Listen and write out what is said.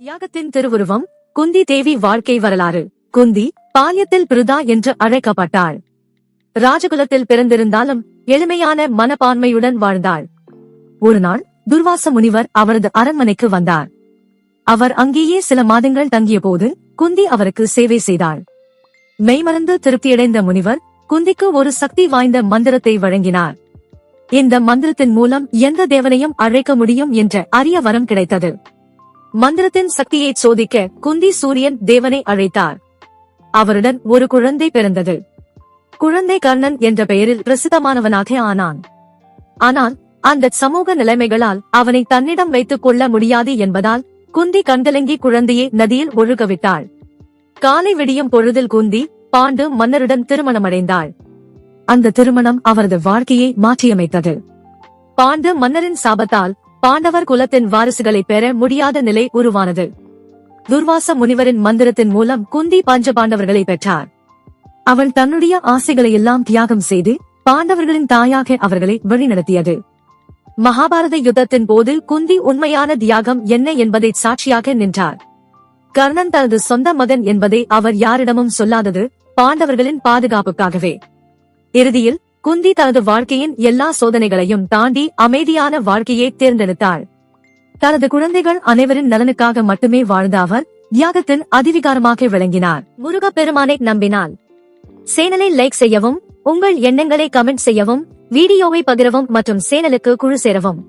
தியாகத்தின் திருவுருவம் குந்தி தேவி வாழ்க்கை வரலாறு. குந்தி பால்யத்தில் பிருதா என்று அழைக்கப்பட்டாள் ராஜகுலத்தில் பிறந்திருந்தாலும் எளிமையான மனப்பான்மையுடன் வாழ்ந்தாள் ஒருநாள் துர்வாச முனிவர் அவரது அரண்மனைக்கு வந்தார். அவர் அங்கேயே சில மாதங்கள் தங்கிய போது குந்தி அவருக்கு சேவை செய்தாள் மெய்மறந்து திருப்தியடைந்த முனிவர் குந்திக்கு ஒரு சக்தி வாய்ந்த மந்திரத்தை வழங்கினார். இந்த மந்திரத்தின் மூலம் எந்த தேவனையும் அழைக்க முடியும் என்ற அரிய வரம் கிடைத்தது. மந்திரத்தின் சக்தியை சோதிக்க குந்தி சூரியன் தேவனை அழைத்தார். அவருடன் ஒரு குழந்தை பிறந்தது. குழந்தை கர்ணன் என்ற பெயரில் பிரசித்தமானவனாக ஆனான். ஆனால் அந்த சமூக நிலைமைகளால் அவனை தன்னிடம் வைத்துக் கொள்ள முடியாது என்பதால் குந்தி கண்கலங்கி குழந்தையை நதியில் ஒழுகவிட்டாள். காலை விடியும் பொழுதில் குந்தி பாண்டு மன்னருடன் திருமணமடைந்தாள். அந்த திருமணம் அவரது வாழ்க்கையை மாற்றியமைத்தது. பாண்டு மன்னரின் சாபத்தால் பாண்டவர் குலத்தின் வாரிசுகளை பெற முடியாத நிலை உருவானது. துர்வாச முனிவரின் மந்திரத்தின் மூலம் குந்தி பஞ்ச பாண்டவர்களை பெற்றார். அவள் தன்னுடைய ஆசைகளை எல்லாம் தியாகம் செய்து பாண்டவர்களின் தாயாக அவர்களை வழிநடத்தியது. மகாபாரத யுத்தத்தின் போது குந்தி உண்மையான தியாகம் என்ன என்பதை சாட்சியாக நின்றார். கர்ணன் தனது சொந்த மகன் என்பதை அவர் யாரிடமும் சொல்லாதது பாண்டவர்களின் பாதுகாப்புக்காகவே. இறுதியில் குந்தி தனது வாழ்க்கையின் எல்லா சோதனைகளையும் தாண்டி அமைதியான வாழ்க்கையை தேர்ந்தெடுத்தாள். தனது குழந்தைகள் அனைவரின் நலனுக்காக மட்டுமே வாழ்ந்த அவர் தியாகத்தின் அதிவிகாரமாக விளங்கினார். முருக பெருமானை நம்பினாள் சேனலை லைக் செய்யவும் உங்கள் எண்ணங்களை கமெண்ட் செய்யவும் வீடியோவை பகிரவும் மற்றும் சேனலுக்கு குழு சேரவும்.